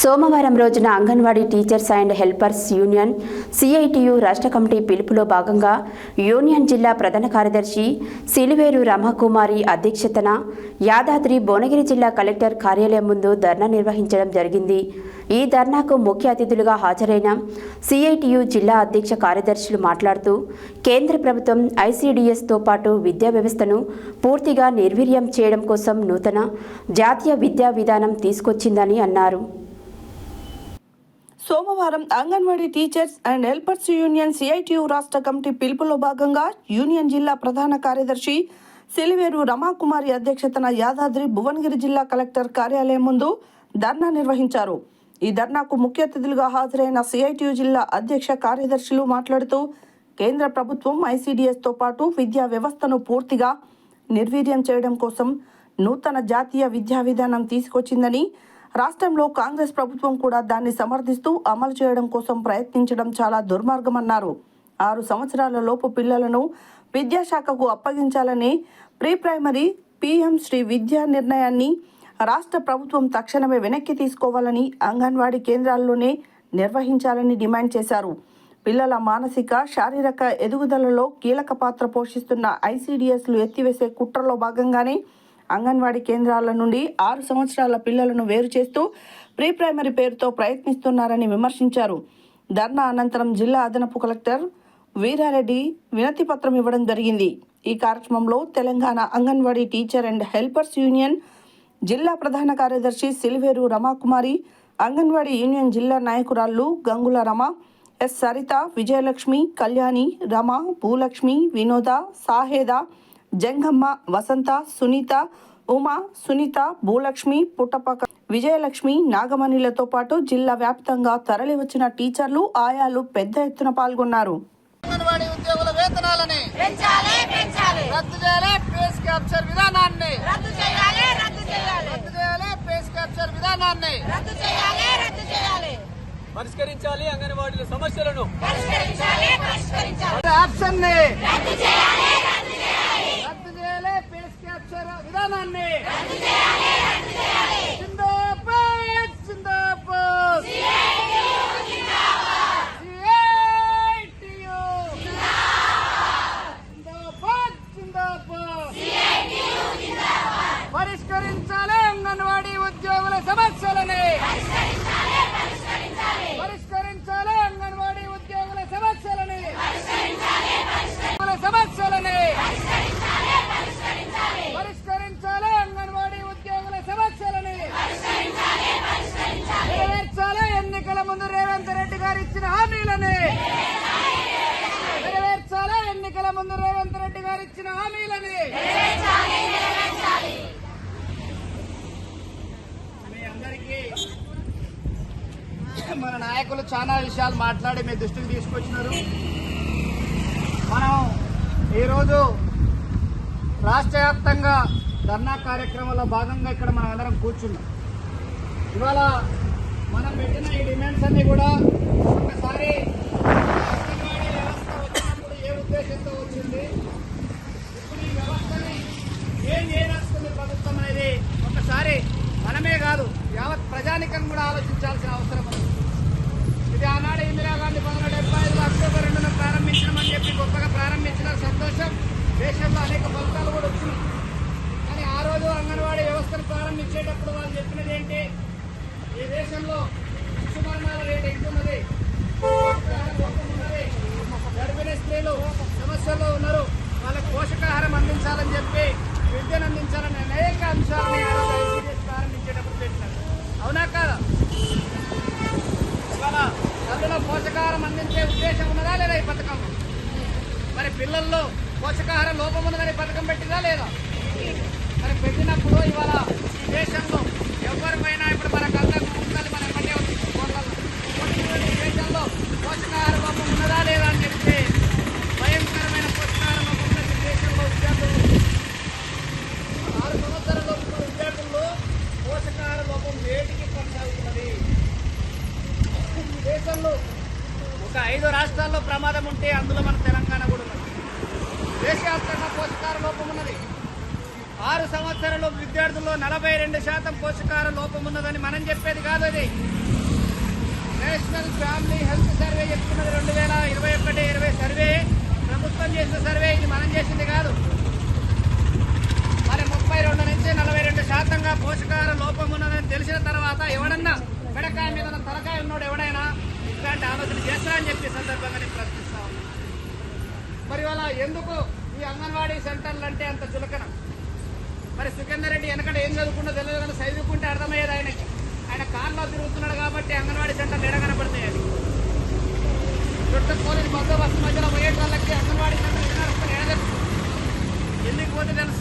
సోమవారం రోజున Anganwadi teachers and helpers union CITU రాష్ట్ర కమిటీ పిలుపులో భాగంగా యూనియన్ జిల్లా ప్రధాన కార్యదర్శి సిలివేరు రమాకుమారి అధ్యక్షతన యాదాద్రి భువనగిరి జిల్లా కలెక్టర్ కార్యాలయం ముందు ధర్నా నిర్వహించడం జరిగింది. ఈ ధర్నాకు ముఖ్య అతిథులుగా హాజరైన సిఐటియు జిల్లా అధ్యక్ష కార్యదర్శులు మాట్లాడుతూ కేంద్ర ప్రభుత్వం ఐసీడీఎస్తో పాటు విద్యా వ్యవస్థను పూర్తిగా నిర్వీర్యం చేయడం కోసం నూతన జాతీయ విద్యా విధానం తీసుకొచ్చిందని అన్నారు. సోమవారం Anganwadi teachers and helpers union CITU రాష్ట్ర కమిటీ పిలుపులో భాగంగా యూనియన్ జిల్లా ప్రధాన కార్యదర్శి సిలివేరు రమాకుమారి అధ్యక్షతన యాదాద్రి భువనగిరి జిల్లా కలెక్టర్ కార్యాలయం ముందు ధర్నా నిర్వహించారు. ఈ ధర్నాకు ముఖ్య అతిథులుగా హాజరైన సిఐటియు జిల్లా అధ్యక్ష కార్యదర్శులు మాట్లాడుతూ కేంద్ర ప్రభుత్వం ఐసీడీఎస్తో పాటు విద్యా వ్యవస్థను పూర్తిగా నిర్వీర్యం చేయడం కోసం నూతన జాతీయ విద్యా విధానం తీసుకొచ్చిందని రాష్ట్రంలో కాంగ్రెస్ ప్రభుత్వం కూడా దాన్ని సమర్థిస్తూ అమలు చేయడం కోసం ప్రయత్నించడం చాలా దుర్మార్గమన్నారు. ఆరు సంవత్సరాల లోపు పిల్లలను విద్యాశాఖకు అప్పగించాలని ప్రీ ప్రైమరీ పిఎం శ్రీ విద్యా నిర్ణయాన్ని రాష్ట్ర ప్రభుత్వం తక్షణమే వెనక్కి తీసుకోవాలని అంగన్వాడీ కేంద్రాల్లోనే నిర్వహించాలని డిమాండ్ చేశారు. పిల్లల మానసిక శారీరక ఎదుగుదలలో కీలక పాత్ర పోషిస్తున్న ఐసీడీఎస్లు ఎత్తివేసే కుట్రలో భాగంగానే అంగన్వాడీ కేంద్రాల నుండి ఆరు సంవత్సరాల పిల్లలను వేరు చేస్తూ ప్రీ ప్రైమరీ పేరుతో ప్రయత్నిస్తున్నారని విమర్శించారు. ధర్నా అనంతరం జిల్లా అదనపు కలెక్టర్ వీరారెడ్డి వినతి పత్రం ఇవ్వడం జరిగింది. ఈ కార్యక్రమంలో Telangana anganwadi teacher and helpers union జిల్లా ప్రధాన కార్యదర్శి సిల్వేరు రమాకుమారి అంగన్వాడీ యూనియన్ జిల్లా నాయకురాళ్ళు గంగుల రమ ఎస్ సరిత విజయలక్ష్మి కళ్యాణి రమ భూలక్ష్మి వినోద సాహేద జంగమ్మ వసంత సునీత ఉమా సునీత భూలక్ష్మి పుట్టపక విజయలక్ష్మి నాగమణిలతో పాటు జిల్లా వ్యాప్తంగా తరలివచ్చిన టీచర్లు ఆయాలు పెద్ద ఎత్తున పాల్గొన్నారు. అంగన్వాడీ ఉద్యోగుల వేతనాలని పెంచాలి పెంచాలి. రద్దు చేయాలి పేస్ క్యాప్చర్ విధానాన్ని. రద్దు చేయాలి రద్దు చేయాలి. రద్దు చేయాలి పేస్ క్యాప్చర్ విధానాన్ని. రద్దు చేయాలి రద్దు చేయాలి. పరిష్కరించాలి అంగన్వాడీల సమస్యలను. పరిష్కరించాలి పరిష్కరించాలి. ఆప్షన్ని రద్దు చేయాలి రద్దు చేయాలి రద్దు చేయాలి పేస్ క్యాప్చర్ విధానాన్ని రద్దు చేయాలి రద్దు చేయాలి జిందాబాద్ జిందాబాద్ CITU. జిందాబాద్ విధానాన్ని పరిష్కరించాలి అంగన్వాడీ ఉద్యోగుల సమస్యలని. పరిష్కరించాలి అంగన్వాడీ ఉద్యోగుల సమస్యలని ఉద్యోగుల సమస్యలని పరిష్కరించాలి అంగన్వాడీ ఉద్యోగుల సమస్యలని నెరవేర్చాలి ఎన్నికల ముందు రేవంత్ రెడ్డి గారు ఇచ్చిన హామీలని నెరవేర్చాలి? ఎన్నికల ముందు రేవంత్ రెడ్డి గారు ఇచ్చిన హామీలని మీ అందరికీ మన నాయకులు చాలా విషయాలు మాట్లాడి మీ దృష్టికి తీసుకొచ్చినారు. మనం ఈరోజు రాష్ట్ర వ్యాప్తంగా ధర్నా కార్యక్రమంలో భాగంగా ఇక్కడ మనం అందరం కూర్చున్నాం. ఇవాళ మనం పెట్టిన ఈ డిమాండ్స్ అన్ని కూడా ఒకసారి అంగన్వాడీ వ్యవస్థ వచ్చినప్పుడు ఏ ఉద్దేశంతో వచ్చింది? ఇప్పుడు ఈ వ్యవస్థని ఏం చేయదలుచుకుంది ప్రభుత్వం అనేది ఒకసారి మనమే కాదు యావత్ ప్రజానికం కూడా ఆలోచించాల్సిన అవసరం ఉంది. ఇది ఆనాడు ఇందిరాగాంధీ పంతొమ్మిది డెబ్బై ఐదులో అక్టోబర్ రెండున ప్రారంభించడమని చెప్పి గొప్పగా ప్రారంభించిన సంతోషం దేశంలో అనేక ఫలితాలు కూడా వచ్చినాయి. కానీ ఆ రోజు అంగన్వాడీ వ్యవస్థను ప్రారంభించేటప్పుడు వాళ్ళు చెప్పినది ఏంటి? ఈ దేశంలో శిశు మరణాల రేటు ఎక్కున్నది పోషకాహార లోపం ఉన్నది. గర్భిణీ స్త్రీలు సమస్యల్లో ఉన్నారు. వాళ్ళకు పోషకాహారం అందించాలని చెప్పి విద్యను అందించాలని అనేక అంశాలని ప్రారంభించేటప్పుడు పెట్టినారు అవునా కాదా? ఇవాళ తల్లులో పోషకాహారం అందించే ఉద్దేశం ఉన్నదా లేదా ఈ పథకం? మరి పిల్లల్లో పోషకాహార లోపం ఉన్నదని పథకం పెట్టిందా లేదా మరి పెట్టినప్పుడు ఇవాళ ఈ దేశంలో ఎవరిపైనా ఇప్పుడు మనకు అందరం ఉండాలి మన ఎమ్మటే వచ్చింది ఫోన్లలో. ఈ దేశంలో పోషకాహార లోపం ఉన్నదా లేదా అని చెప్తే భయంకరమైన పోషకాహార లోపం ఉన్న ఈ దేశంలో విద్యార్థులు ఆరు సంవత్సరాల లోపు ఉన్న విద్యార్థుల్లో పోషకాహార లోపం వేటికి కొనసాగుతున్నది ఈ దేశంలో ఒక ఐదు రాష్ట్రాల్లో ప్రమాదం ఉంటే అందులో మన తెలంగాణ కూడా ఉన్నది. దేశవ్యాప్తంగా పోషకాహార లోపం ఉన్నది. ఆరు సంవత్సరాల విద్యార్థుల్లో నలభై రెండు శాతం పోషకాహార లోపం ఉన్నదని మనం చెప్పేది కాదు అది. నేషనల్ ఫ్యామిలీ హెల్త్ సర్వే చెప్తున్నది రెండు వేల ఇరవై ఒకటి ఇరవై సర్వే. ప్రభుత్వం చేసిన సర్వే ఇది మనం చేసింది కాదు. మరి ముప్పై రెండు నుంచి నలభై రెండు శాతంగా పోషకాహార లోపం ఉన్నదని తెలిసిన తర్వాత ఎవడన్నా పిడకాయ మీద తలకాయ ఉన్నాడు ఎవడైనా ఇట్లాంటి ఆలోచన చేస్తా అని చెప్పి సందర్భంగా నేను ప్రశ్నిస్తా ఉన్నాను మరి వాళ్ళ ఎందుకు ఈ అంగన్వాడీ సెంటర్లు అంటే అంత చులకన? మరి సుఖేందర్ రెడ్డి వెనకట ఏం చదువుకుంటో తెలియదు కానీ చదువుకుంటే అర్థమయ్యేది ఆయనకి. ఆయన కార్లో తిరుగుతున్నాడు కాబట్టి అంగన్వాడీ సెంటర్లు ఎడ కనపడతాయి అని. చుట్టూ పోలీసు బందోబస్తు మధ్యలో పోయే వాళ్ళకి అంగన్వాడీ సెంటర్ ఎందుకు పోతే తెలుస్తుంది?